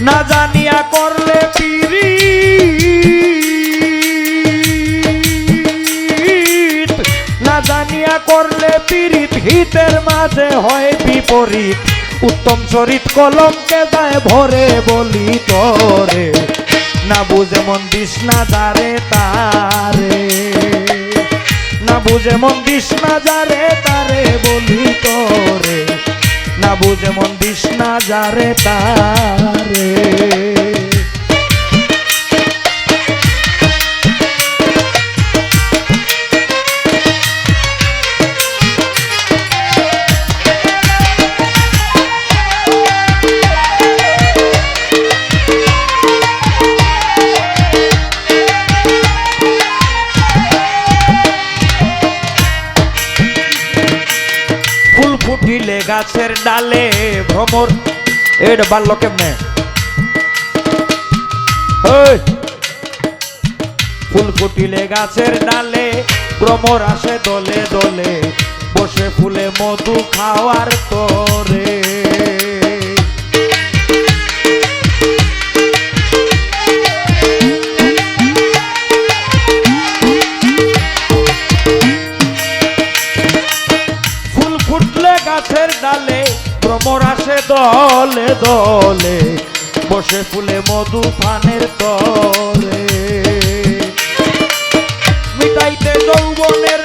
না জানিয়া করলে পিরি। না জানিয়া করলে পিরিত হিতের মাঝে হয় বিপরীত। উত্তম চরিত কলমকে যায় ভরে বলি তোরে। না বুঝে মন দিস না যারে তারে। না বুঝে মন দিস না যারে তারে বলি তোরে। না বুঝে মন দিস না যারে তারে। গাছের ডালে ভ্রমর। এটা বাড়লো কেমনে? ফুল ফুটিলে গাছের ডালে ভ্রমর আসে দলে দলে। বসে ফুলে মধু খাওয়ার তরে। ভ্রমর আসে দলে দলে বসে ফুলে মধু পানের দলে মিটাইতে যৌবনের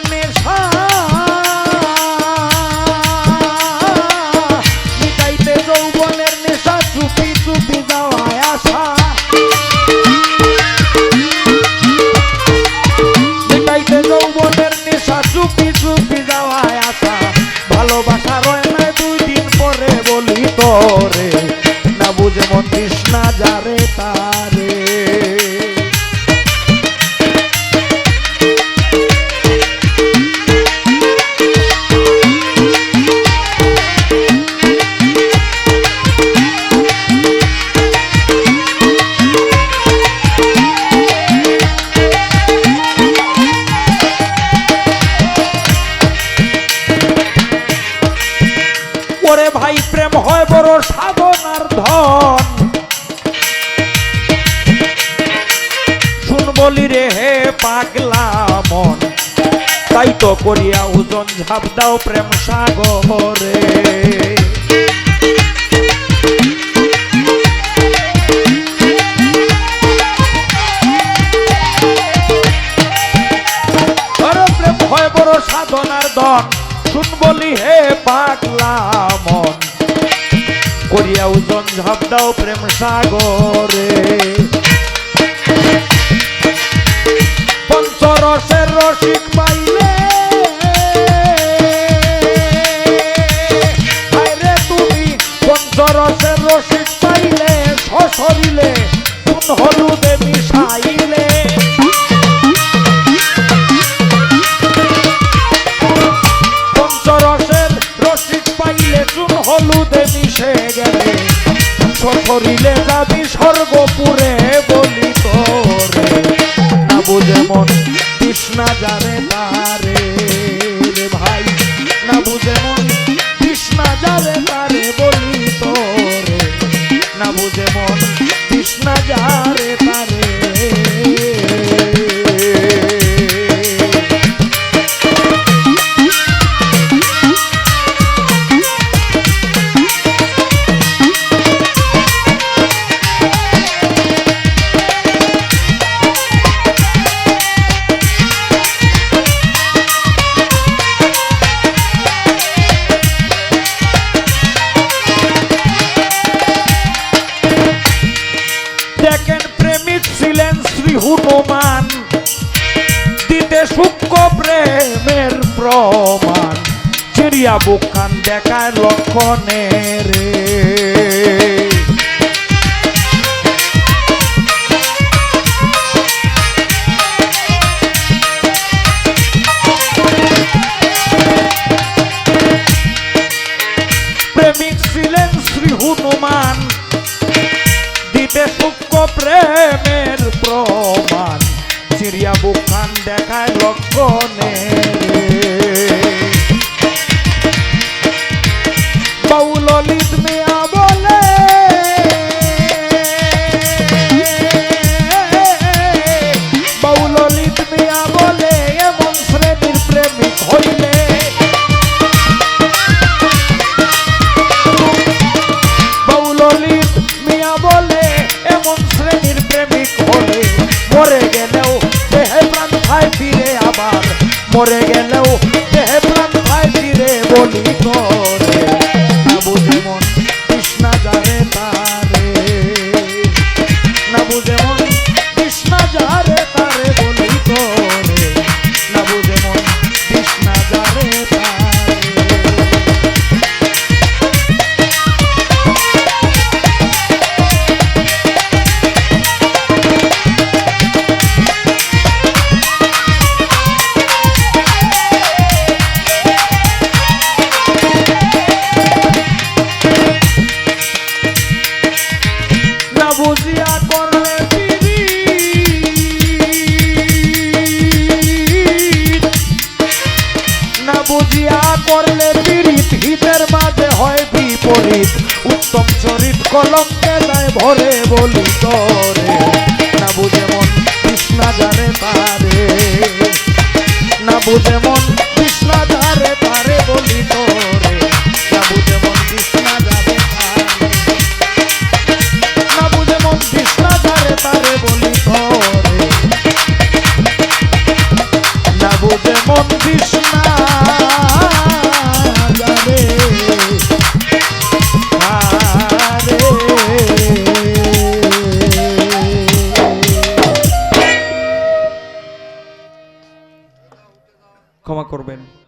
বলি রে, হে পাগলা মন। তাই তো করিয়া ওজন ঝাপ দাও প্রেম সাগরে। সাধনার দন, শুন বলি হে পাগলা মন। করিয়া ওজন ঝাপ দাও প্রেম সাগরে। পঞ্চরসের রসিক পাইলে। হায়রে তুমি পঞ্চরসের রসিক পাইলে সশরিলে কোন হলুদে মিশাইলে। পঞ্চরসের রসিক পাইলে চুন হলুদে মিশে গেলে। শরীরে যাবি স্বর্গপুরে বলি তোরে। না যেমন মন কৃষ্ণা জানে তারে ভাই। না বুঝে মন, কৃষ্ণা জানে তারে বলি তোরে। না বুঝে মন, কৃষ্ণা যারে হনুমান দিতে সূক্ষ্ম প্রেমের প্রমাণ। চিড়িয়া বুখান দেখায় লক্ষণে রে প্রেমিক ছিলেন শ্রী হনুমান, দিতে সূক্ষ্ম প্রেমের প্রমাণ। લઉં. বিপরীত উত্তম চরিত কলঙ্কে দেয় ভরে বলি তরে। না বুঝে মন, কৃষ্ণা জানে তারে। না বুঝে করবেন।